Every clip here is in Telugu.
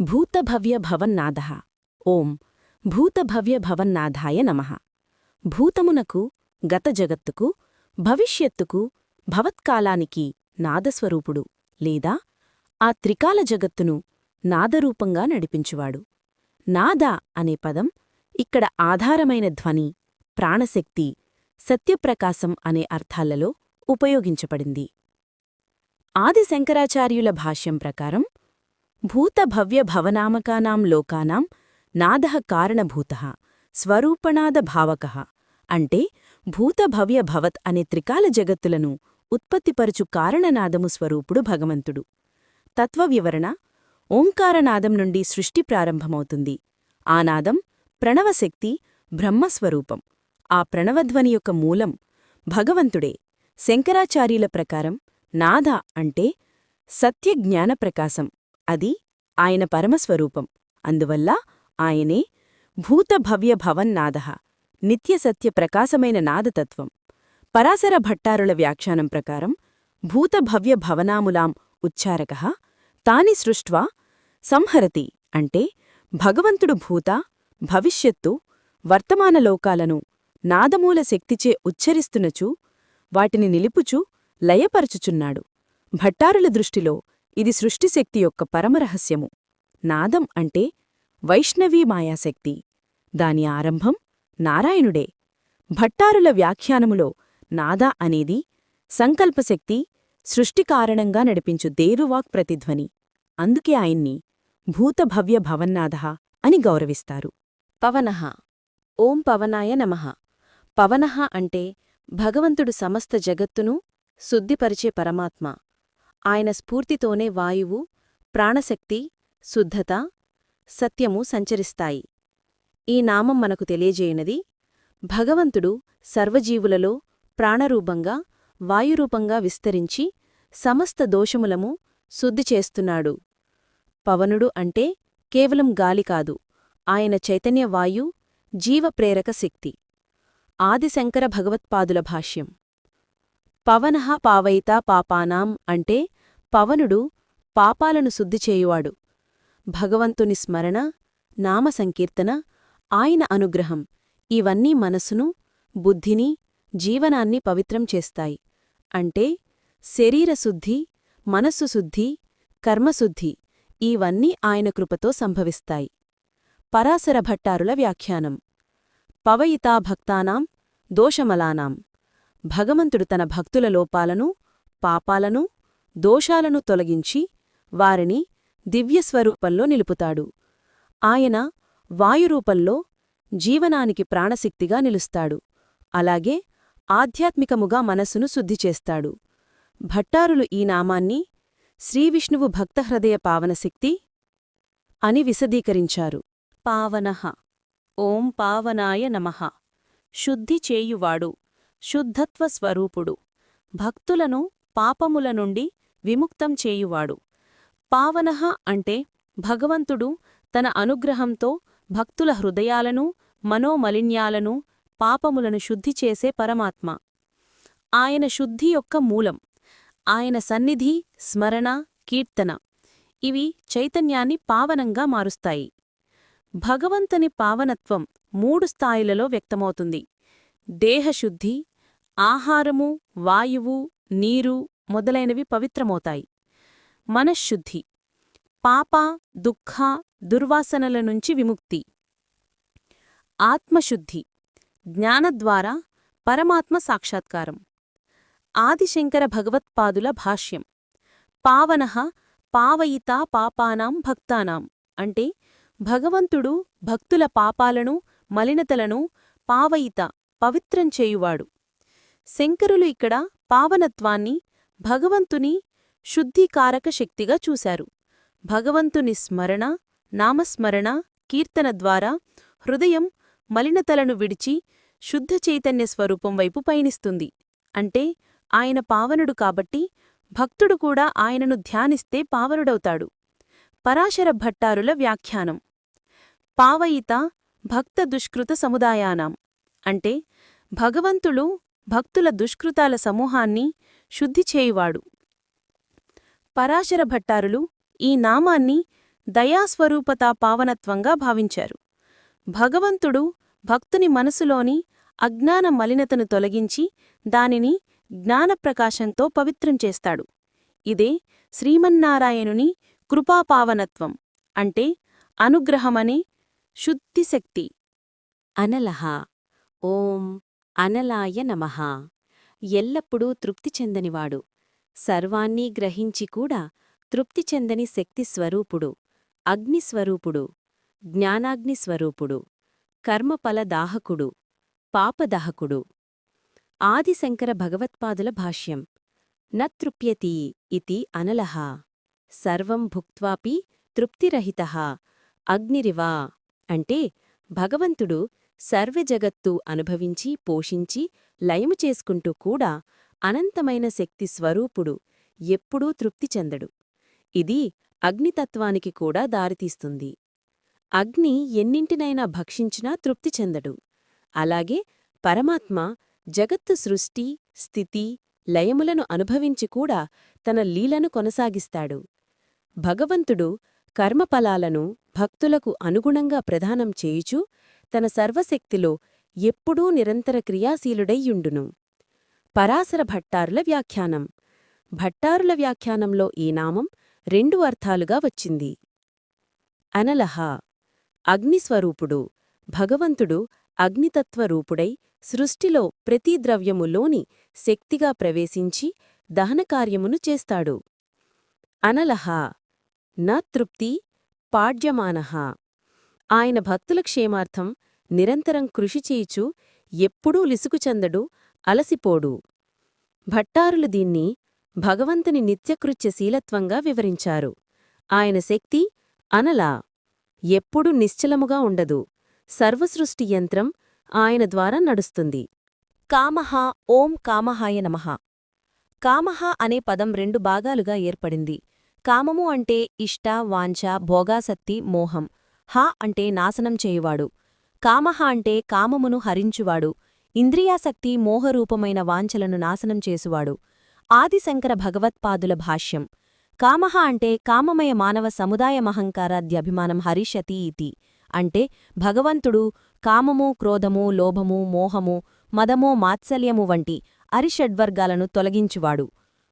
భూతభవ్యభవన్నాథ ఓం భూతభవ్య నమ నమః. భూతమునకు గత జగత్తుకు భవిష్యత్తుకు భవత్కాలానికి నాదస్వరూపుడు లేదా ఆ త్రికాల జగత్తును నాదరూపంగా నడిపించువాడు. నాద అనే పదం ఇక్కడ ఆధారమైన ధ్వని ప్రాణశక్తి సత్యప్రకాశం అనే అర్థాలలో ఉపయోగించబడింది. ఆది శంకరాచార్యుల భాష్యం ప్రకారం భూతభవ్య భవనామకానాం లోకానాం నాదః కారణభూతః స్వరూపనాద భావకః అంటే భూతభవ్య భవత్ అనే త్రికాల జగత్తులను ఉత్పత్తిపరచు కారణనాదము స్వరూపుడు భగవంతుడు. తత్వవివరణ ఓంకారనాదం నుండి సృష్టి ప్రారంభమవుతుంది. ఆ నాదం ప్రణవశక్తి బ్రహ్మస్వరూపం. ఆ ప్రణవధ్వని యొక్క మూలం భగవంతుడే. శంకరాచార్యుల ప్రకారం నాద అంటే సత్యజ్ఞానప్రకాశం అది ఆయన పరమస్వరూపం. అందువల్ల ఆయనే భూతభవ్య భవన్నాద నిత్యసత్య ప్రకాశమైన నాదతత్వం. పరాశర భట్టారుల వ్యాఖ్యానం ప్రకారం భూతభవ్య భవనాములాం ఉచ్చారక తాని సృష్ట్వా సంహరతి అంటే భగవంతుడు భూత భవిష్యత్తు వర్తమాన లోకాలను నాదమూల శక్తిచే ఉచ్చరిస్తునచూ వాటిని నిలుపుచూ లయపరచుచున్నాడు. భట్టారుల దృష్టిలో ఇది సృష్టిశక్తి యొక్క పరమరహస్యము నాదం అంటే వైష్ణవీ మాయాశక్తి. దాని ఆరంభం నారాయణుడే. భట్టారుల వ్యాఖ్యానములో నాద అనేది సంకల్పశక్తి సృష్టికారణంగా నడిపించు దేరువాక్ ప్రతిధ్వని. అందుకే ఆయన్ని భూతభవ్య భవన్నాథ అని గౌరవిస్తారు. పవనః. ఓం పవనాయ నమః. పవనః అంటే భగవంతుడు సమస్త జగత్తును శుద్ధిపరిచే పరమాత్మ. ఆయన స్ఫూర్తితోనే వాయువు ప్రాణశక్తి శుద్ధత సత్యము సంచరిస్తాయి. ఈ నామం మనకు తెలియజేయునది. భగవంతుడు సర్వజీవులలో ప్రాణరూపంగా వాయురూపంగా విస్తరించి సమస్త దోషములము శుద్ధి చేస్తున్నాడు. పవనుడు అంటే కేవలం గాలి కాదు ఆయన చైతన్యవాయు జీవప్రేరక శక్తి. ఆదిశంకర భగవత్పాదుల భాష్యం. పవనః పావయిత పాపానాం అంటే పవనుడు పాపాలను శుద్ధిచేయువాడు భగవంతుని స్మరణ నామ సంకీర్తన ఆయన అనుగ్రహం ఇవన్నీ మనసును బుద్ధిని జీవనాన్ని పవిత్రం చేస్తాయి. అంటే శరీరశుద్ధి మనస్సు శుద్ధి కర్మశుద్ధి ఇవన్నీ ఆయన కృపతో సంభవిస్తాయి. పరాశర భట్టారుల వ్యాఖ్యానం. పవయితా భక్తానాం దోషమలానాం. భగవంతుడు తన భక్తుల లోపాలను పాపాలను దోషాలను తొలగించి వారిని దివ్యస్వరూపంలో నిలుపుతాడు. ఆయన వాయురూపంలో జీవనానికి ప్రాణశక్తిగా నిలుస్తాడు. అలాగే ఆధ్యాత్మికముగా మనసును శుద్ధిచేస్తాడు భట్టారులు ఈ నామాన్ని శ్రీవిష్ణువు భక్తహృదయ పావనశక్తి అని విశదీకరించారు. పావనః. ఓం పావనాయ నమః. శుద్ధి చేయువాడు శుద్ధత్వ స్వరూపుడు. భక్తులను పాపముల నుండి విముక్తం చేయువాడు. పావనః అంటే భగవంతుడు తన అనుగ్రహంతో భక్తుల హృదయాలను మనోమలిన్యాలను పాపములను శుద్ధి చేసే పరమాత్మ. ఆయన శుద్ధి యొక్క మూలం. ఆయన సన్నిధి స్మరణ కీర్తన. ఇవి చైతన్యాన్ని పావనంగా మారుస్తాయి. భగవంతుని పావనత్వం మూడు స్థాయిలలో వ్యక్తమవుతుంది. దేహశుద్ధి ఆహారము వాయువు నీరు మొదలైనవి పవిత్రమవుతాయి. మనశ్శుద్ధి పాప దుఃఖ దుర్వాసనల నుంచి విముక్తి. ఆత్మశుద్ధి జ్ఞానద్వారా పరమాత్మ సాక్షాత్కారం. ఆదిశంకర భగవత్పాదుల భాష్యం. పావనః పావయితా పాపానాం భక్తానాం అంటే భగవంతుడు భక్తుల పాపాలను మలినతలను పావయిత పవిత్రం చేయువాడు. శంకరులు ఇక్కడ పావనత్వాన్ని భగవంతుని శుద్ధికారక శక్తిగా చూశారు. భగవంతుని స్మరణ నామస్మరణ కీర్తన ద్వారా హృదయం మలినతలను విడిచి శుద్ధ చైతన్య స్వరూపం వైపు పయనిస్తుంది. అంటే ఆయన పావనుడు కాబట్టి భక్తుడు కూడా ఆయనను ధ్యానిస్తే పావనుడవుతాడు. పరాశర భట్టారుల వ్యాఖ్యానం. పావయిత భక్త దుష్కృత సముదాయానాం. అంటే భగవంతుడు భక్తుల దుష్కృతాల సమూహాన్ని శుద్ధి చేయువాడు. పరాశర భట్టారులు ఈ నామాన్ని దయాస్వరూపతా పావనత్వంగా భావించారు. భగవంతుడు భక్తుని మనసులోని అజ్ఞాన మలినతను తొలగించి దానిని జ్ఞానప్రకాశంతో పవిత్రం చేస్తాడు. ఇదే శ్రీమన్నారాయణుని కృపాపావనత్వం అంటే అనుగ్రహమనే శుద్ధిశక్తి. అనలహ. ఓం అనలాయ నమః. ఎల్లప్పుడూ తృప్తి చెందనివాడు. సర్వాన్నీ గ్రహించి కూడా తృప్తి చెందని శక్తి స్వరూపుడు అగ్నిస్వరూపుడు జ్ఞానాగ్నిస్వరూపుడు కర్మఫలదాహకుడు పాపదాహకుడు. ఆదిశంకర భగవత్పాదుల భాష్యం. నతృప్యతి ఇతి అనలహ. సర్వం భుక్వాపి తృప్తిరహితః. అగ్నిరివా అంటే భగవంతుడు సర్వజగత్తు అనుభవించి పోషించి లయము చేసుకుంటూ కూడా అనంతమైన శక్తి స్వరూపుడు ఎప్పుడూ తృప్తి చెందడు. ఇది అగ్నితత్వానికి కూడా దారితీస్తుంది. అగ్ని ఎన్నింటినైనా భక్షించినా తృప్తి చెందడు. అలాగే పరమాత్మ జగత్తు సృష్టి స్థితి లయములను అనుభవించి కూడా తన లీలను కొనసాగిస్తాడు. భగవంతుడు కర్మఫలాలను భక్తులకు అనుగుణంగా ప్రదానం చేయుచూ తన సర్వశక్తిలో ఎప్పుడూ నిరంతర క్రియాశీలుడైయుండును పరాశర భట్టారుల వ్యాఖ్యానం. భట్టారుల వ్యాఖ్యానంలో ఈ నామం రెండు అర్థాలుగా వచ్చింది. అనలహ. అగ్నిస్వరూపుడు. భగవంతుడు అగ్నితత్వరూపుడై సృష్టిలో ప్రతి ద్రవ్యములోని శక్తిగా ప్రవేశించి దహనకార్యమును చేస్తాడు. అనలహ. న తృప్తి పాడ్యమానః ఆయన భక్తుల క్షేమార్థం నిరంతరం కృషి చేయుచు ఎప్పుడూ లిసుకుచందడు అలసిపోడు. భట్టారులు దీన్ని భగవంతుని నిత్యకృత్యశీలత్వంగా వివరించారు. ఆయన శక్తి అనలా ఎప్పుడూ నిశ్చలముగా ఉండదు. సర్వసృష్టి యంత్రం ఆయన ద్వారా నడుస్తుంది. కామహ ఓం కామహాయ నమః. కామహ అనే పదం రెండు భాగాలుగా ఏర్పడింది. కామము అంటే ఇష్ట వాంఛ భోగాసక్తి మోహం. హ అంటే నాశనం చేయువాడు. కామహ అంటే కామమును హరించువాడు. ఇంద్రియాసక్తి మోహరూపమైన వాంఛలను నాశనం చేసువాడు. ఆదిశంకర భగవత్పాదుల భాష్యం. కామహ అంటే కామమయ మానవ సముదాయమహంకారాద్యభిమానం హరిషతి ఇతి. అంటే భగవంతుడు కామము క్రోధము లోభము మోహము మదమో మాత్సల్యము వంటి అరిషడ్వర్గాలను తొలగించువాడు.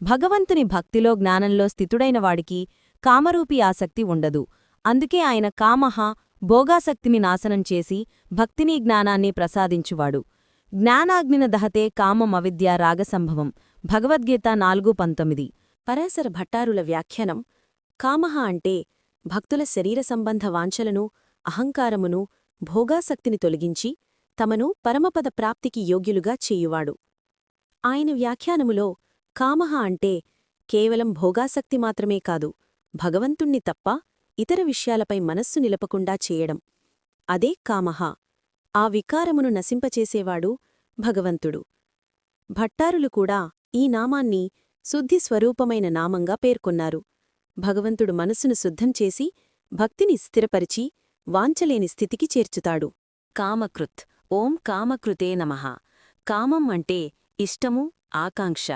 భగవంతుని భక్తిలో జ్ఞానంలో స్థితుడైనవాడికి కామరూపి ఆసక్తి ఉండదు. అందుకే ఆయన కామహ భోగాసక్తిని నాశనం చేసి భక్తిని జ్ఞానాన్ని ప్రసాదించువాడు. జ్ఞానాగ్నిన దహతే కామమవిద్య రాగసంభవం. భగవద్గీత నాలుగు పంతొమ్మిది. పరాశర భట్టారుల వ్యాఖ్యానం కామహ అంటే భక్తుల శరీర సంబంధ వాంఛలను అహంకారమును భోగాసక్తిని తొలగించి తమను పరమపద ప్రాప్తికి యోగ్యులుగా చేయువాడు. ఆయన వ్యాఖ్యానములో కామహ అంటే కేవలం భోగాసక్తి మాత్రమే కాదు భగవంతుణ్ణి తప్ప ఇతర విషయాలపై మనస్సు నిలపకుండా చేయడం. అదే కామహ. ఆ వికారమును నశింపచేసేవాడు భగవంతుడు. భట్టారులు కూడా ఈ నామాన్ని శుద్ధి స్వరూపమైన నామంగా పేర్కొన్నారు. భగవంతుడు మనస్సును శుద్ధం చేసి భక్తిని స్థిరపరిచి వాంచలేని స్థితికి చేర్చుతాడు. కామకృత్. ఓం కామకృతే నమః. కామం అంటే ఇష్టము ఆకాంక్ష.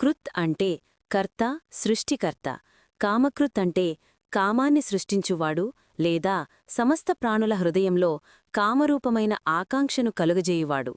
కృత్ అంటే కర్త సృష్టికర్త. కామకృత్ అంటే కామాన్ని సృష్టించువాడు లేదా సమస్త ప్రాణుల హృదయంలో కామరూపమైన ఆకాంక్షను కలుగజేయువాడు.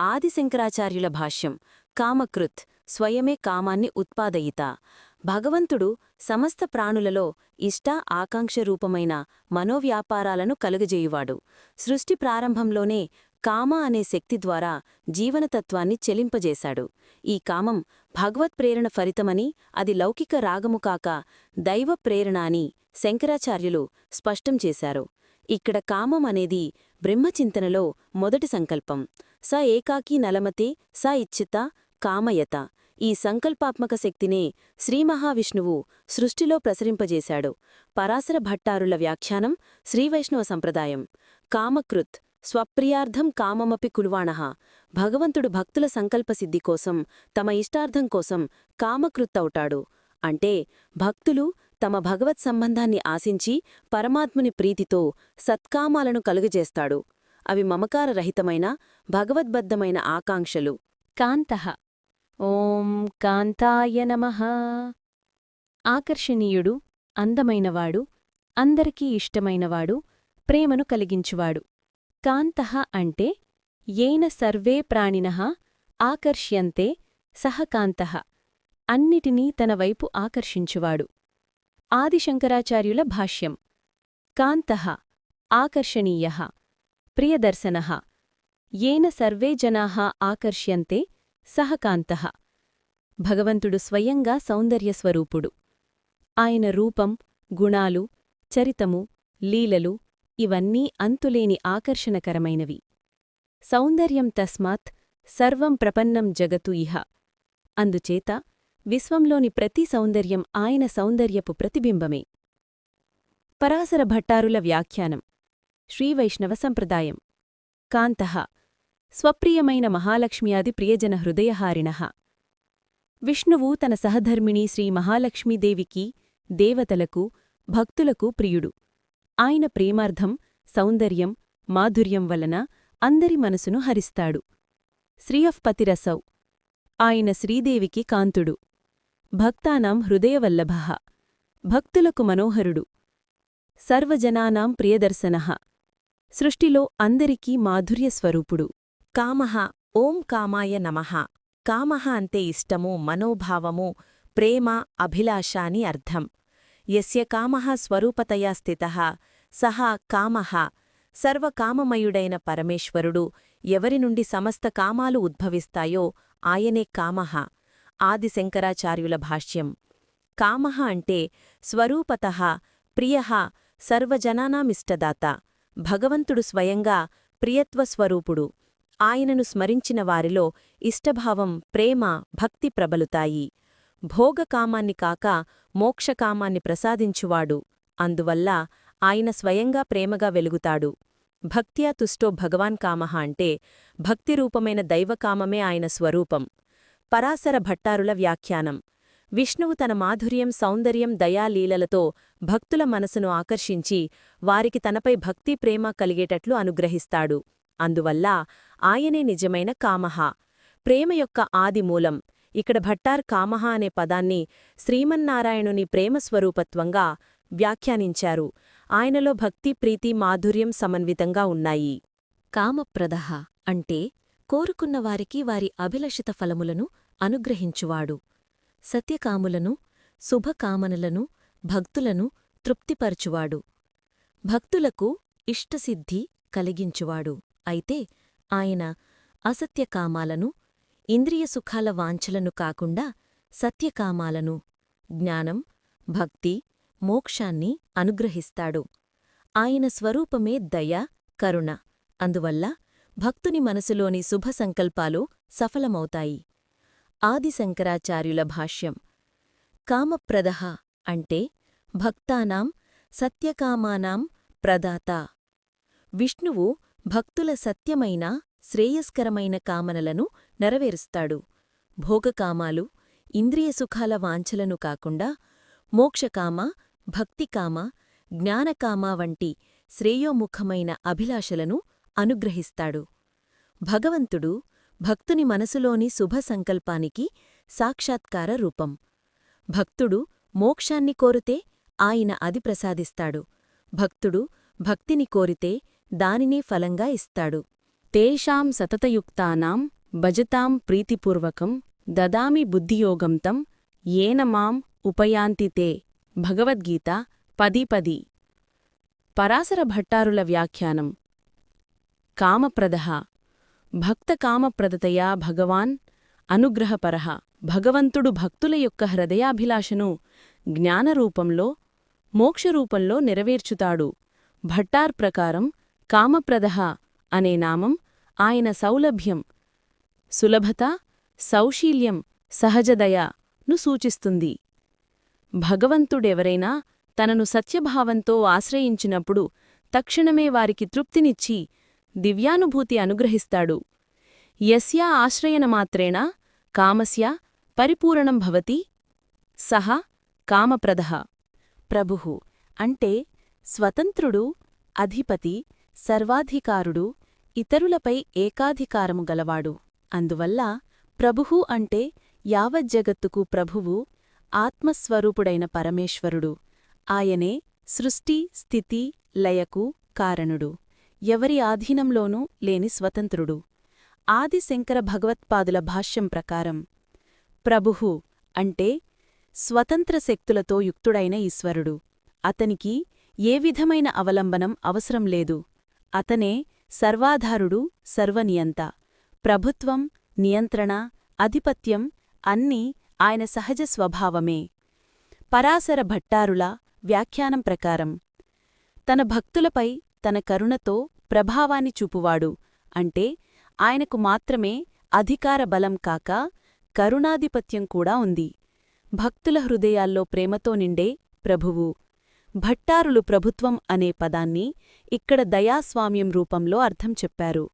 ఆదిశంకరాచార్యుల భాష్యం కామకృత్ స్వయమే కామాన్ని ఉత్పాదయిత. భగవంతుడు సమస్త ప్రాణులలో ఇష్ట ఆకాంక్ష రూపమైన మనోవ్యాపారాలను కలుగజేయువాడు. సృష్టి ప్రారంభంలోనే కామ అనే శక్తి ద్వారా జీవనతత్వాన్ని చెలింపజేశాడు. ఈ కామం భగవత్ప్రేరణ ఫలితమని అది లౌకిక రాగము కాక దైవ ప్రేరణ అని శంకరాచార్యులు స్పష్టం చేశారు. ఇక్కడ కామం అనేది బ్రహ్మచింతనలో మొదటి సంకల్పం. స ఏకాకీ నలమతే స ఇచ్చిత కామయత. ఈ సంకల్పాత్మక శక్తినే శ్రీమహావిష్ణువు సృష్టిలో ప్రసరింపజేశాడు. పరాశర భట్టారుల వ్యాఖ్యానం శ్రీవైష్ణవ సంప్రదాయం. కామకృత్ స్వప్రియార్థం కామమపి కుల్వాణః. భగవంతుడు భక్తుల సంకల్పసిద్ధి కోసం తమ ఇష్టార్థం కోసం కామకృత్తవుతాడు అంటే భక్తులు తమ భగవత్ సంబంధాన్ని ఆశించి పరమాత్ముని ప్రీతితో సత్కామాలను కలుగజేస్తాడు. అవి మమకారరహితమైన భగవద్బద్ధమైన ఆకాంక్షలు. కాంతః. ఓం కాంతాయ నమః. ఆకర్షణీయుడు అందమైనవాడు అందరికీ ఇష్టమైనవాడు ప్రేమను కలిగించువాడు. కాంతః అంటే ఏన సర్వే ప్రాణినః ఆకర్ష్యంతే సహ కాంతః అన్నిటినీ తన వైపు ఆకర్షించువాడు. ఆదిశంకరాచార్యుల భాష్యం. కాంతః ఆకర్షణీయ. ప్రియదర్శన ఏన సర్వే జనా ఆకర్ష్యంతే సహకాంతః. భగవంతుడు స్వయంగా సౌందర్యస్వరూపుడు. ఆయన రూపం గుణాలు చరితము లీలలు ఇవన్నీ అంతులేని ఆకర్షణకరమైనవి. సౌందర్యం తస్మాత్ సర్వం ప్రపన్నం జగతు ఇహ. అందుచేత విశ్వంలోని ప్రతి సౌందర్యం ఆయన సౌందర్యపు ప్రతిబింబమే. పరాశర భట్టారుల వ్యాఖ్యానం. శ్రీవైష్ణవ సంప్రదాయం. కాంతః స్వప్రియమైన మహాలక్ష్మ్యాది ప్రియజన హృదయహారిణః. విష్ణువు తన సహధర్మిణి శ్రీ మహాలక్ష్మీదేవికి దేవతలకు భక్తులకు ప్రియుడు. ఆయన ప్రేమార్థం సౌందర్యం మాధుర్యం వలన అందరి మనసును హరిస్తాడు. శ్రీయఫ్పతిరసౌ ఆయన శ్రీదేవికి కాంతుడు. భక్తానాం హృదయవల్లభ. భక్తులకు మనోహరుడు. సర్వజనానాం ప్రియదర్శనః. సృష్టిలో అందరికీ మాధుర్యస్వరూపుడు కామః ఓం కామాయ నమః. కామః అంటే ఇష్టము మనోభావము ప్రేమ అభిలాష అని అర్థం. ఎస్య కామః స్వరూపతయా స్థితః సహా కామః. సర్వకామమయుడైన పరమేశ్వరుడు ఎవరి నుండి సమస్త కామాలు ఉద్భవిస్తాయో ఆయనే కామః. ఆదిశంకరాచార్యుల భాష్యం. కామః అంటే స్వరూపతః ప్రియ సర్వజనానామిష్టదాత. భగవంతుడు స్వయంగా ప్రియత్వస్వరూపుడు. ఆయనను స్మరించిన వారిలో ఇష్టభావం ప్రేమ భక్తి ప్రబలుతాయి. భోగకామాన్ని కాక మోక్షకామాన్ని ప్రసాదించువాడు. అందువల్ల ఆయన స్వయంగా ప్రేమగా వెలుగుతాడు. భక్త్యా తుష్టో భగవాన్ కామః అంటే భక్తిరూపమైన దైవకామమే ఆయన స్వరూపం. పరాశర భట్టారుల వ్యాఖ్యానం. విష్ణువు తన మాధుర్యం సౌందర్యం దయాలీలలతో భక్తుల మనసును ఆకర్షించి వారికి తనపై భక్తి ప్రేమ కలిగేటట్లు అనుగ్రహిస్తాడు. అందువల్ల ఆయనే నిజమైన కామహ ప్రేమ యొక్క ఆదిమూలం ఇక్కడ భట్టార్ కామహ అనే పదాన్ని శ్రీమన్నారాయణుని ప్రేమస్వరూపత్వంగా వ్యాఖ్యానించారు. ఆయనలో భక్తి ప్రీతి మాధుర్యం సమన్వితంగా ఉన్నాయి. కామప్రదహ అంటే కోరుకున్నవారికి వారి అభిలషిత ఫలములను అనుగ్రహించువాడు. సత్యకాములను శుభకామనలను భక్తులను తృప్తిపరచువాడు. భక్తులకు ఇష్టసిద్ధి కలిగించువాడు. అయితే ఆయన అసత్యకామాలను ఇంద్రియ సుఖాల వాంఛలను కాకుండా సత్యకామాలను జ్ఞానం భక్తి మోక్షాన్ని అనుగ్రహిస్తాడు. ఆయన స్వరూపమే దయ కరుణ. అందువల్ల భక్తుని మనసులోని శుభ సంకల్పాలు సఫలమవుతాయి. ఆదిశంకరాచార్యుల భాష్యం. కామప్రదహ అంటే భక్తానాం సత్యకామానాం ప్రదాత. విష్ణువు భక్తుల సత్యమైన శ్రేయస్కరమైన కామనలను నెరవేరుస్తాడు. భోగకామాలు ఇంద్రియ సుఖాల వాంఛలను కాకుండా మోక్షకామ భక్తికామ జ్ఞానకామ వంటి శ్రేయోముఖమైన అభిలాషలను అనుగ్రహిస్తాడు. భగవంతుడు భక్తుని మనసులోని శుభ సంకల్పానికి సాక్షాత్కార రూపం. భక్తుడు మోక్షాన్ని కోరితే ఆయన అది ప్రసాదిస్తాడు. భక్తుడు భక్తిని కోరితే దానినే ఫలంగా ఇస్తాడు. తేషాం సతతయుక్తానాం భజతాం ప్రీతిపూర్వకం దదామి బుద్ధియోగంతం ఏన మాం ఉపయాంతి తే భగవద్గీత పది పది. పరాశర భట్టారుల వ్యాఖ్యానం కామప్రదహ భక్తకామప్రదతయా భగవాన్ అనుగ్రహపరః. భగవంతుడు భక్తుల యొక్క హృదయాభిలాషను జ్ఞానరూపంలో మోక్షరూపంలో నెరవేర్చుతాడు. భట్టార్ ప్రకారం కామప్రదహ అనే నామం ఆయన సౌలభ్యం సులభత సౌశీల్యం సహజదయను సూచిస్తుంది. భగవంతుడెవరైనా తనను సత్యభావంతో ఆశ్రయించినప్పుడు తక్షణమే వారికి తృప్తినిచ్చి దివ్యానుభూతి అనుగ్రహిస్తాడు. యస్యా ఆశ్రయనమాత్రేణ కామస్య పరిపూరణం భవతి సహ కామప్రదహ ప్రభు అంటే స్వతంత్రుడు అధిపతి సర్వాధికారుడు ఇతరులపై ఏకాధికారము గలవాడు. అందువల్ల ప్రభువు అంటే యావజ్జగత్తుకు ప్రభువు ఆత్మస్వరూపుడైన పరమేశ్వరుడు. ఆయనే సృష్టి స్థితి లయకు కారణుడు. ఎవరి ఆధీనంలోనూ లేని స్వతంత్రుడు. ఆది శంకర భగవత్పాదుల భాష్యం ప్రకారం ప్రభుః అంటే స్వతంత్ర శక్తులతో యుక్తుడైన ఈశ్వరుడు. అతనికి ఏ విధమైన అవలంబనం అవసరం లేదు. అతనే సర్వాధారుడు సర్వనియంత. ప్రభుత్వం నియంత్రణ అధిపత్యం అన్నీ ఆయన సహజ స్వభావమే. పరాశర భట్టారుల వ్యాఖ్యానం ప్రకారం తన భక్తులపై తన కరుణతో ప్రభావాన్ని చూపువాడు అంటే ఆయనకు మాత్రమే అధికార బలం కాక కరుణాధిపత్యం కూడా ఉంది. భక్తుల హృదయాల్లో ప్రేమతో నిండే ప్రభువు. భట్టారులు ప్రభుత్వం అనే పదాన్ని ఇక్కడ దయాస్వామ్యం రూపంలో అర్థం చెప్పారు.